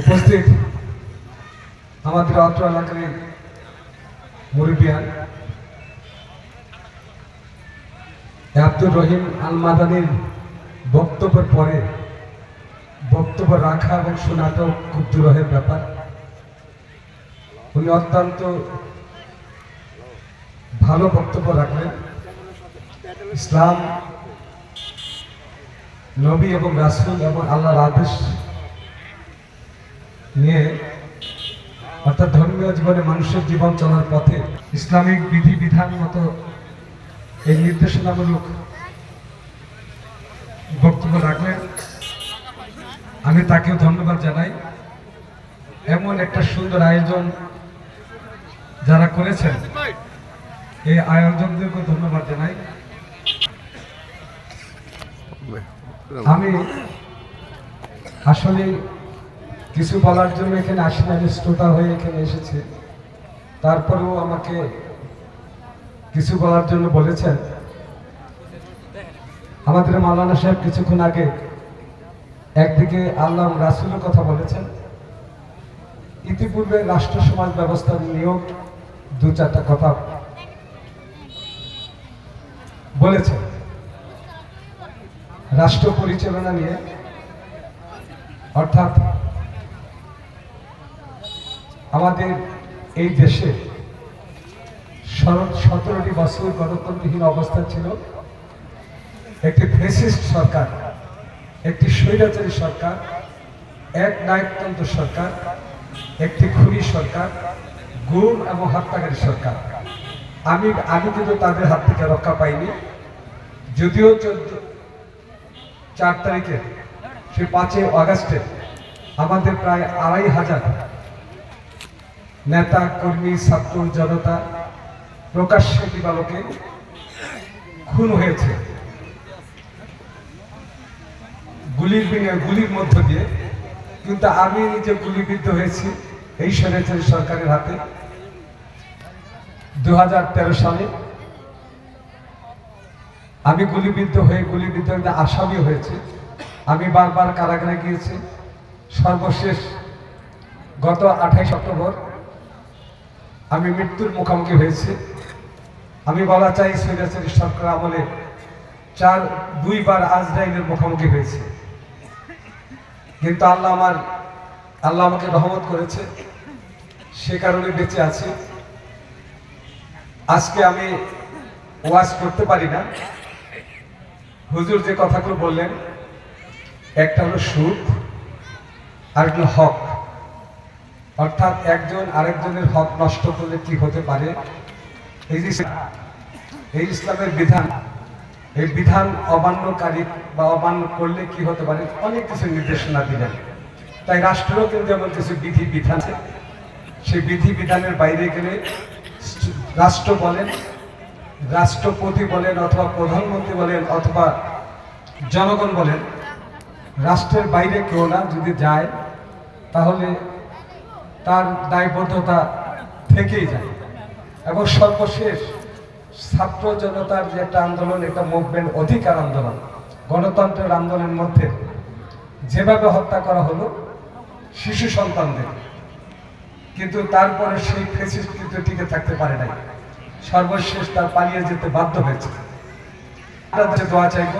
উপস্থিত আমাদের অত্র এলাকার মুরব্বিয়ান আব্দুর রহিম আল মাদানির বক্তব্যের পরে বক্তব্য রাখা এবং শোনাটাও খুব দুরহের ব্যাপার। উনি অত্যন্ত ভালো বক্তব্য রাখলেন। ইসলাম, নবী এবং রাসুল এবং আল্লাহর আদেশ নিয়ে, অর্থাৎ ধর্মীয় জীবনে মানুষের জীবন চলার পথে ইসলামিক বিধি বিধান মতো এই নির্দেশনামূলক বক্তব্য রাখলেন। আমি তাকেও ধন্যবাদ জানাই। এমন একটা সুন্দর আয়োজন যারা করেছেন, এই আয়োজকদেরকে ধন্যবাদ জানাই। আমি আসলে কিছু বলার জন্য এখানে আসি আমি শ্রোতা হয়ে এখানে এসেছি। তারপরেও আমাকে কিছু বলার জন্য বলেছেন। আমাদের মাওলানা সাহেব কিছুক্ষণ আগে একদিকে আল্লাহ রাসুলের কথা বলেছেন। ইতিপূর্বে রাষ্ট্র সমাজ ব্যবস্থার নিয়োগ দু চারটা কথা বলেছেন। রাষ্ট্র পরিচালনা নিয়ে অর্থাৎ আমাদের এই দেশে সতেরোটি বছর গণতন্ত্রহীন অবস্থা ছিল। একটি ফেসিস্ট সরকার, একটি স্বৈরাচারী সরকার, এক নায়কতন্ত্র সরকার, একটি খুনি সরকার, গুম এবং হত্যাকারী সরকার। আমি আমি কিন্তু তাদের হাত থেকে রক্ষা পাইনি। যদিও চোদ্দ, চার তারিখে সে পাঁচই আগস্টে আমাদের প্রায় আড়াই হাজার নেতা, কর্মী, ছাত্র, জনতা, প্রকাশ্যে দিবালোকে খুন হয়েছে। গুলির গুলির মধ্য দিয়ে। কিন্তু আমি নিজে গুলিবিদ্ধ হয়েছি, এই স্বৈরাচারী সরকারের হাতে দু হাজার তেরো সালে আমি গুলিবিদ্ধ হয়ে, গুলিবিদ্ধ আসামি হয়েছে। আমি বারবার কারাগারে গিয়েছি। সর্বশেষ গত আঠাইশ অক্টোবর আমি মৃত্যুর মুখোমুখি হয়েছি। আমি বলা চাই সৈরাচারী সরকার আমলে চার দুইবার আজরাইলের মুখোমুখি হয়েছে। কিন্তু আল্লাহ আমার, আল্লাহ আমাকে রহমত করেছে। সে কারণে বেঁচে আছি। আজকে আমি ওয়াজ করতে পারি না। হুজুর যে কথাগুলো বললেন, একটা হলো সুদ, আর হক। অর্থাৎ একজন আরেকজনের হক নষ্ট করলে কি হতে পারে? এই এই ইসলামের বিধান, এই বিধান অমান্যকারী বা অমান্য করলে কি হতে পারে? অনেক কিছু নির্দেশনা দিলেন। তাই রাষ্ট্রেরও কিন্তু এমন কিছু বিধি বিধান সেই বিধি বিধানের বাইরে গেলে রাষ্ট্র বলেন, রাষ্ট্রপতি বলেন অথবা প্রধানমন্ত্রী বলেন অথবা জনগণ বলেন, রাষ্ট্রের বাইরে কেউ না, যদি যায়, তাহলে তার দায়বদ্ধতা থেকেই যায়। এবং সর্বশেষ ছাত্র জনতার যে একটা আন্দোলন একটা মুভমেন্ট অধিকার আন্দোলন, গণতন্ত্রের আন্দোলনের মধ্যে। যেভাবে হত্যা করা হলো শিশু সন্তানদের, কিন্তু তারপরে সেই ফেসিস কিন্তু টিকে থাকতে পারে নাই। সর্বশেষ তার পালিয়ে যেতে বাধ্য হয়েছে। আপনাদের দোয়া চাইব,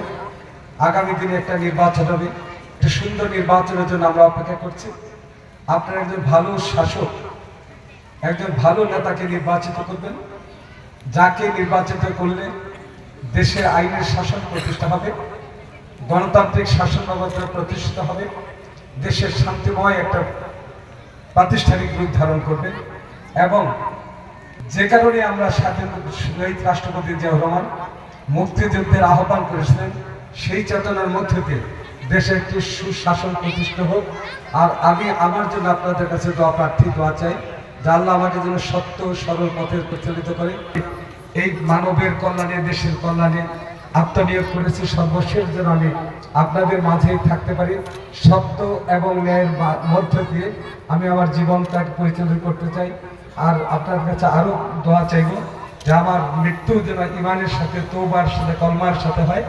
আগামী দিনে একটা নির্বাচন হবে। একটা সুন্দর নির্বাচনের জন্য আমরা অপেক্ষা করছি। আপনারা একজন ভালো শাসক, একজন ভালো নেতাকে নির্বাচিত করবেন। যাকে নির্বাচিত করলে দেশের আইনের শাসন প্রতিষ্ঠা হবে, গণতান্ত্রিক শাসন ব্যবস্থা প্রতিষ্ঠিত হবে, দেশের শান্তিময় একটা প্রাতিষ্ঠানিক রূপ ধারণ করবে এবং যে কারণে আমরা স্বাধীন শহীদ রাষ্ট্রপতি জিয়াউর রহমান মুক্তিযুদ্ধের আহ্বান করেছিলেন, সেই চেতনার মধ্যে দিয়ে দেশে একটি সুশাসন প্রতিষ্ঠা হোক। আর আমি আমার জন্য আপনাদের কাছে দোয়া প্রার্থী, দোয়া চাই আল্লাহ আমাকে যেন সত্য সরল পথে প্রচলিত করে। এই মানবের কল্যাণে, দেশের কল্যাণে আত্মনিয়োগ করেছি। সর্বশেষ যেন আমি আপনাদের মাঝে থাকতে পারি। সত্য এবং ন্যায়ের মধ্য দিয়ে আমি আমার জীবনটাকে পরিচালনা করতে চাই। আর আপনার কাছে আরও দোয়া চাইব, যে আমার মৃত্যু যেন ইমানের সাথে তোবার সাথে, কলমার সাথে হয়।